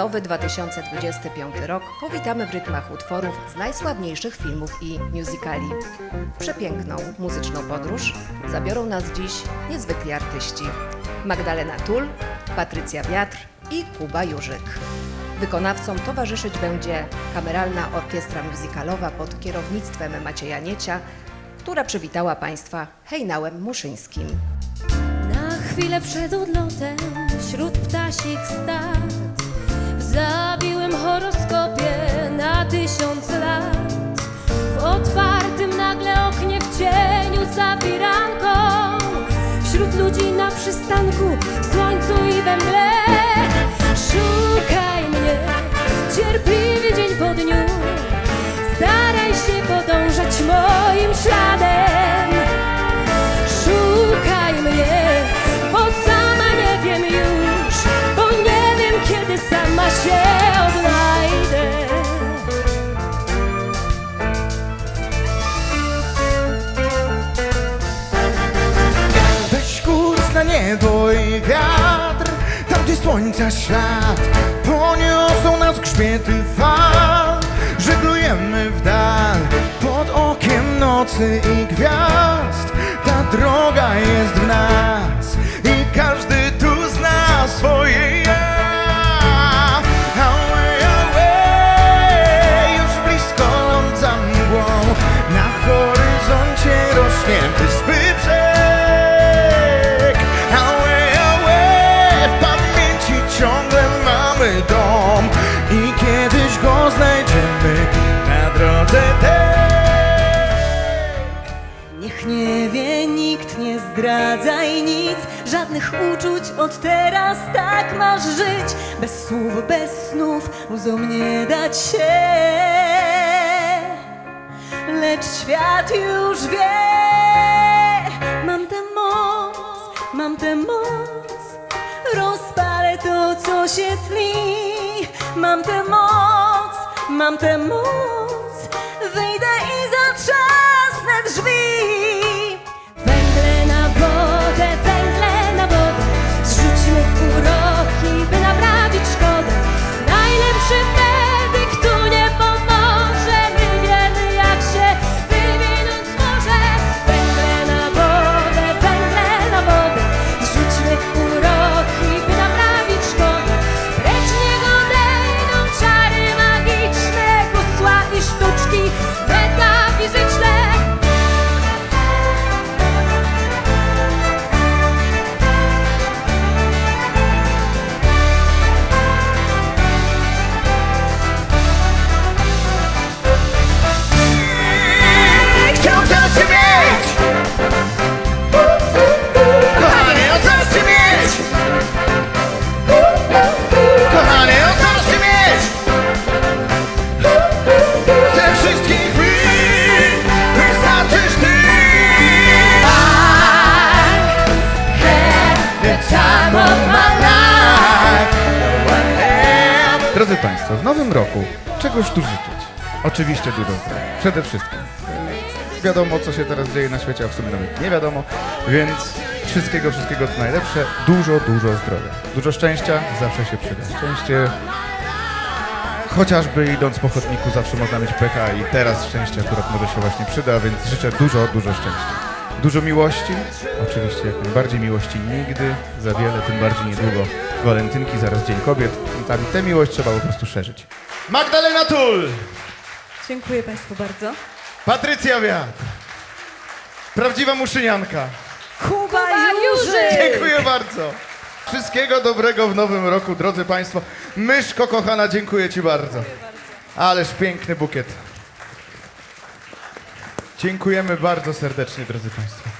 nowy 2025 rok powitamy w rytmach utworów z najsławniejszych filmów i musicali. W przepiękną muzyczną podróż zabiorą nas dziś niezwykli artyści. Magdalena Tul, Patrycja Wiatr i Kuba Jurzyk. Wykonawcom towarzyszyć będzie Kameralna Orkiestra Muzykalowa pod kierownictwem Macieja Niecia, która przywitała Państwa hejnałem muszyńskim. Na chwilę przed odlotem wśród ptasich stad przystanku, w słońcu i we mgle wiatr. Tam gdzie słońca ślad Poniosą nas grzbiety fal. Żeglujemy w dal Pod okiem nocy i gwiazd. Ta droga jest w nas zdradzaj nic. Żadnych uczuć od teraz tak masz żyć. Bez słów, bez snów, łzom nie dać się. Lecz świat już wie. Mam tę moc, mam tę moc. Rozpalę to, co się tli. Mam tę moc, mam tę moc. Wyjdę i zatrzasnę drzwi Drodzy Państwo, w nowym roku czegoż tu życzyć? Oczywiście dużo zdrowia. Przede wszystkim. Wiadomo, co się teraz dzieje na świecie, a w sumie nawet nie wiadomo, więc wszystkiego, wszystkiego co najlepsze. Dużo, dużo zdrowia. Dużo szczęścia zawsze się przyda. Szczęście, chociażby idąc po chodniku, zawsze można mieć pecha i teraz szczęście akurat może się właśnie przyda, więc życzę dużo, dużo szczęścia. Dużo miłości, oczywiście jak najbardziej miłości nigdy za wiele, tym bardziej niedługo walentynki, zaraz Dzień Kobiet. I tam tę miłość trzeba po prostu szerzyć. Magdalena Tul! Dziękuję Państwu bardzo Patrycja Wiatr. Prawdziwa muszynianka. Kuba Jurzyk! Dziękuję bardzo. Wszystkiego dobrego w nowym roku, drodzy Państwo. Myszko kochana, dziękuję Ci bardzo. Ależ piękny bukiet. Dziękujemy bardzo serdecznie, drodzy Państwo.